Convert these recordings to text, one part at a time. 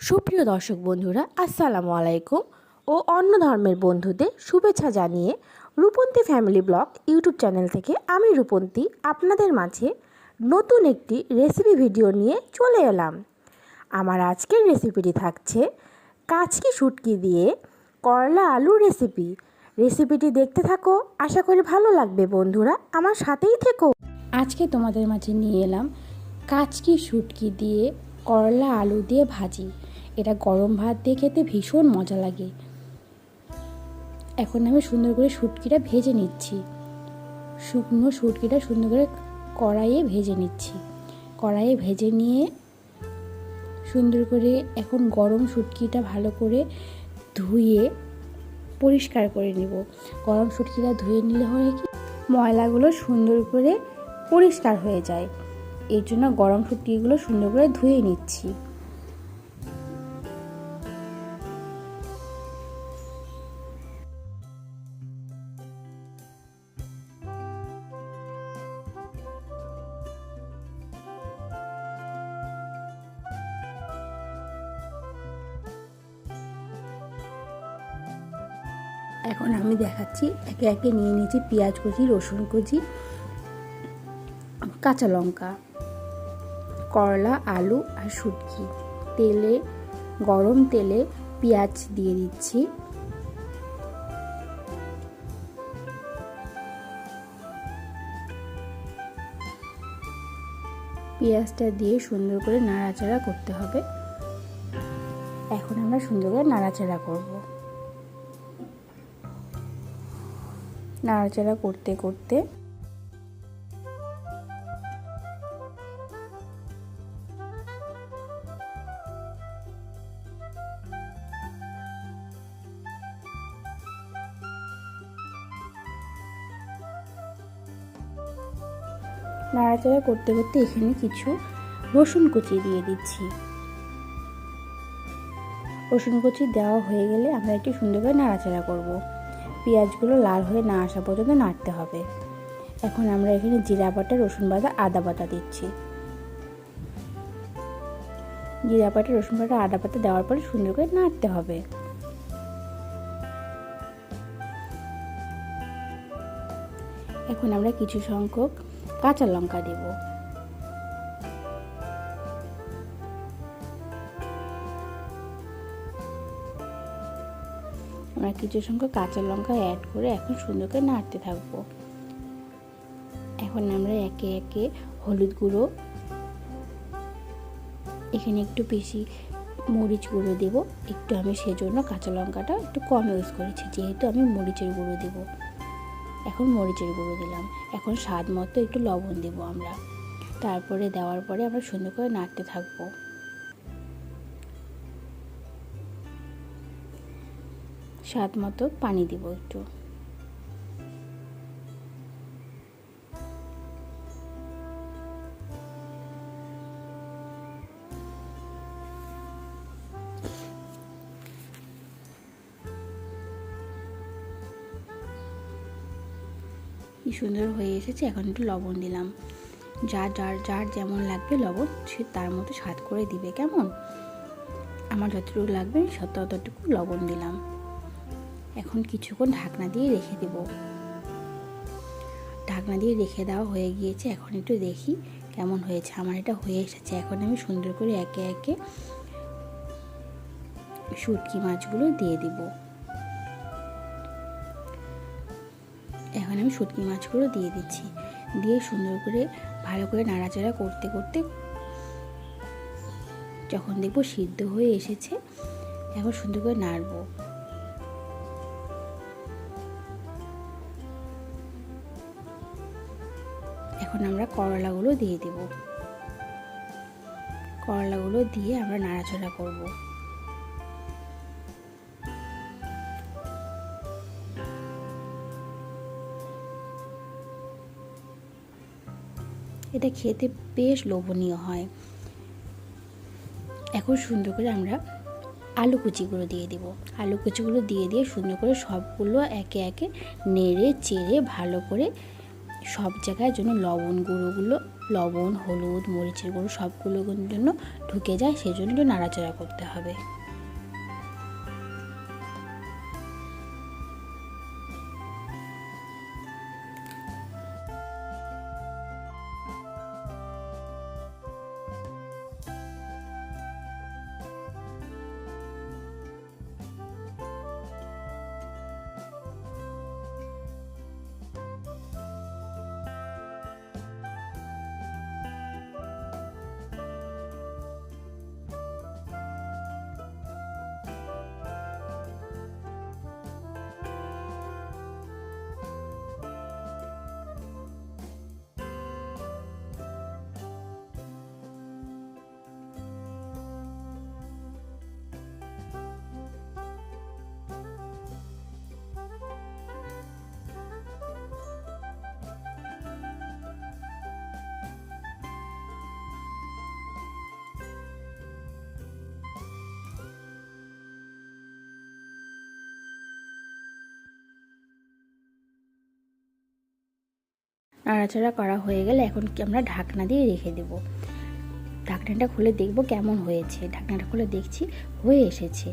সুপ্রিয় দর্শক বন্ধুরা, আসসালামু আলাইকুম ও অন্য ধর্মের বন্ধুদের শুভেচ্ছা জানিয়ে Rupanti family blog YouTube channel থেকে আমি রূপন্তী আপনাদের মাঝে নতুন একটি রেসিপি ভিডিও নিয়ে চলে এলাম। আমার আজকের রেসিপিটি থাকছে কাচকি শুটকি দিয়ে করলা আলুর রেসিপি। রেসিপিটি দেখতে থাকো। আশা করি ভালো লাগবে বন্ধুরা। আমার সাথেই থেকো। আজকে তোমাদের মাঝে নিয়ে এলাম কাচকি শুটকি দিয়ে করলা আলু দিয়ে ভাজি। এটা গরম ভাত দিয়ে খেতে ভীষণ মজা লাগে। এখন আমি সুন্দর করে শুটকিটা ভেজে নিচ্ছি। শুকনো শুটকিটা সুন্দর করে কড়াইয়ে ভেজে নিচ্ছি। কড়াইয়ে ভেজে নিয়ে সুন্দর করে এখন গরম শুটকিটা ভালো করে ধুয়ে পরিষ্কার করে নেব। গরম শুটকিটা ধুয়ে নিলে হয় কি, ময়লাগুলো সুন্দর করে পরিষ্কার হয়ে যায়। এর জন্য গরম শুটকিগুলো সুন্দর করে ধুয়ে নিচ্ছি। এখন আমি দেখাচ্ছি, একে একে নিয়ে নিয়েছি পেঁয়াজ কুচি, রসুন কুচি, কাঁচা লঙ্কা, করলা, আলু আর শুটকি। তেলে, গরম তেলে পেঁয়াজ দিয়ে দিচ্ছি। পেঁয়াজটা দিয়ে সুন্দর করে নাড়াচাড়া করতে হবে। এখন আমরা সুন্দর করে নাড়াচাড়া করব। নাড়াচাড়া করতে করতে। নাড়াচাড়া করতে করতে এখানে কিছু রসুন কুচি দিয়ে দিচ্ছি। রসুন কুচি দেওয়া হয়ে গেলে আমরা একটু সুন্দর করে নাড়াচাড়া করব। পেঁয়াজগুলো লাল হয়ে না আসা পর্যন্ত নাড়তে হবে। এখন আমরা এখানে জিরা বাটা, রসুন বাটা, আদা বাটা দিচ্ছি। জিরা বাটা, রসুন বাটা, আদা বাটা দেওয়ার পরে সুন্দর করে নাড়তে হবে। এখন আমরা কিছু সংখ্যক কাঁচা লঙ্কা দেব। আমরা কিছু সংখ্যক কাঁচা লঙ্কা অ্যাড করে এখন সুন্দর করে নাড়তে থাকব। এখন আমরা একে একে হলুদ গুঁড়ো, এখানে একটু বেশি মরিচ গুঁড়ো দেব। একটু আমি সেজন্য কাঁচা লঙ্কাটা একটু কম ইউজ করেছি, যেহেতু আমি মরিচের গুঁড়ো দেবো। এখন মরিচের গুঁড়ো দিলাম। এখন স্বাদ মতো একটু লবণ দেব আমরা। তারপরে দেওয়ার পরে আমরা সুন্দর করে নাড়তে থাকব। স্বাদ মতো পানি দিব একটু। সুন্দর হয়ে এসেছে, এখন একটু লবণ দিলাম। যার যার যার যেমন লাগবে লবণ, সে তার মতো স্বাদ করে দিবে, কেমন? আমার যতটুকু লাগবে সত ততটুকু লবণ দিলাম। এখন কিছুক্ষণ ঢাকনা দিয়ে রেখে দেব। ঢাকনা দিয়ে রেখে দেওয়া হয়ে গিয়েছে। এখন একটু দেখি কেমন হয়েছে। আমার এটা হয়ে এসেছে। এখন আমি সুন্দর করে একে একে শুটকি মাছগুলো দিয়ে দিব। এখন আমি শুটকি মাছগুলো দিয়ে দিচ্ছি। দিয়ে সুন্দর করে, ভালো করে নাড়াচাড়া করতে করতে যখন দেখব সিদ্ধ হয়ে এসেছে, এখন সুন্দর করে নাড়বো। এখন আমরা করলাগুলো দিয়ে দেব। করলাগুলো দিয়ে আমরা নাড়াচাড়া করব। এটা খেতে বেশ লোভনীয় হয়। এখন সুন্দর করে আমরা আলু কুচিগুলো দিয়ে দেব। আলু কুচিগুলো দিয়ে দিয়ে সুন্দর করে সবগুলো একে একে নেড়ে, চেড়ে ভালো করে সব জায়গায় জন্য লবণ গুঁড়োগুলো, লবণ, হলুদ, মরিচের গুঁড়ো সবগুলো জন্য ঢুকে যায়, সেজন্য একটু নাড়াচাড়া করতে হবে। নাড়াচাড়া করা হয়ে গেলে এখন আমরা ঢাকনা দিয়ে রেখে দেব। ঢাকনাটা খুলে দেখব কেমন হয়েছে। ঢাকনাটা খুলে দেখছি, হয়ে এসেছে।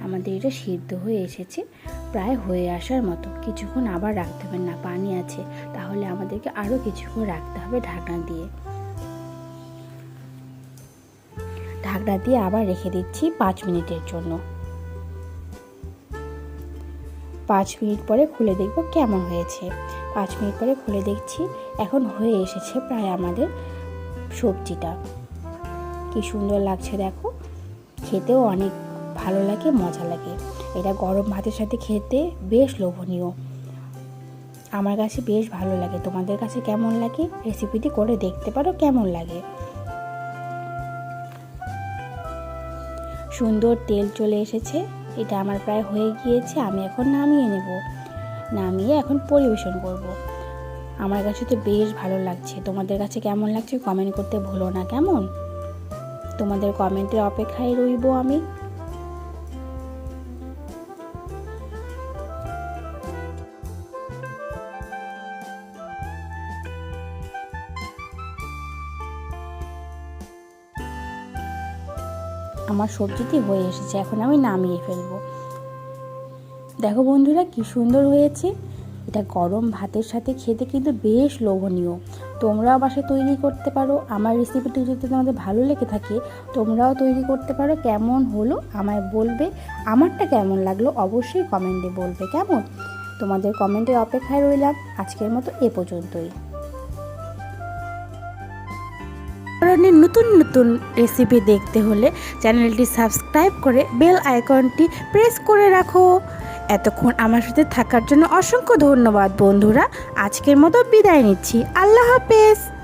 আমাদের এটা সিদ্ধ হয়ে এসেছে, প্রায় হয়ে আসার মতো। কিছুক্ষণ আবার রাখতে হবে, না, পানি আছে। তাহলে আমাদেরকে আরও কিছুক্ষণ রাখতে হবে ঢাকনা দিয়ে। ঢাকনা দিয়ে আবার রেখে দিচ্ছি পাঁচ মিনিটের জন্য। পাঁচ মিনিট পরে খুলে দেখব কেমন হয়েছে। পাঁচ মিনিট পরে খুলে দেখছি এখন হয়ে এসেছে প্রায় আমাদের সবজিটা। কি সুন্দর লাগছে দেখো। খেতেও অনেক ভালো লাগে, মজা লাগে। এটা গরম ভাতের সাথে খেতে বেশ লোভনীয়। আমার কাছে বেশ ভালো লাগে। তোমাদের কাছে কেমন লাগে? রেসিপিটি করে দেখতে পারো কেমন লাগে। সুন্দর তেল চলে এসেছে। এটা আমার প্রায় হয়ে গিয়েছে। আমি এখন নামিয়ে নেব। নামিয়ে এখন পরিবেশন করব। আমার কাছে তো বেশ ভালো লাগছে। তোমাদের কাছে কেমন লাগছে কমেন্ট করতে ভুলো না, কেমন? তোমাদের কমেন্টের অপেক্ষায় রইব আমি। আমার সবজিটি হয়ে এসেছে, এখন আমি নামিয়ে ফেলব। দেখো বন্ধুরা, কি সুন্দর হয়েছে। এটা গরম ভাতের সাথে খেতে কিন্তু বেশ লোভনীয়। তোমরাও বাসায় তৈরি করতে পারো। আমার রেসিপিটি যদি তোমাদের ভালো লেগে থাকে, তোমরাও তৈরি করতে পারো। কেমন হলো আমায় বলবে? আমারটা কেমন লাগল অবশ্যই কমেন্টে বলবে। কেমন? তোমাদের কমেন্টের অপেক্ষায় রইলাম। আজকের মতো এ পর্যন্তই। ধরনের নতুন নতুন রেসিপি দেখতে হলে চ্যানেলটি সাবস্ক্রাইব করে বেল আইকনটি প্রেস করে রাখো। এতক্ষণ আমার সাথে থাকার জন্য অসংখ্য ধন্যবাদ বন্ধুরা। আজকের মতো বিদায় নিচ্ছি। আল্লাহ হাফেজ।